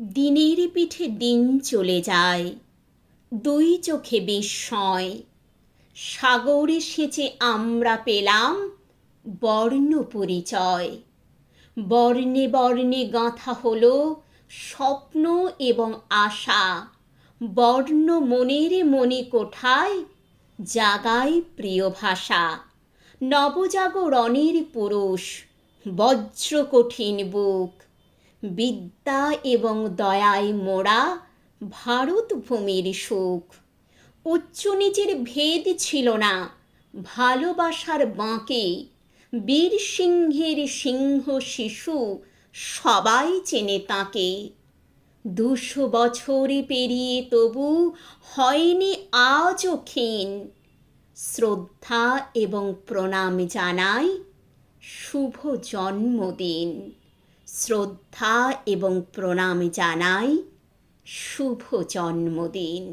দিনের পিঠে দিন চলে যায়, দুই চোখে বিস্ময়। সাগরে সেচে আমরা পেলাম বর্ণ পরিচয়। বর্ণে বর্ণে গাঁথা হলো স্বপ্ন এবং আশা। বর্ণ মনের মনে কোঠায় জাগায় প্রিয় ভাষা। নবজাগরণের পুরুষ বজ্র কঠিন বুক। বিদ্যা এবং দয়ায় মোড়া ভারত ভূমির সুখ। উচ্চ নিচের ভেদ ছিল না, ভালোবাসার বাঁকে বীর সিংহের সিংহ শিশু সবাই চেনে তাকে। দুশো বছরে পেরিয়ে তবু হয়নি আজও ক্ষীণ। শ্রদ্ধা এবং প্রণাম জানাই শুভ জন্মদিন। শ্রদ্ধা এবং প্রণাম জানাই। শুভ জন্মদিন।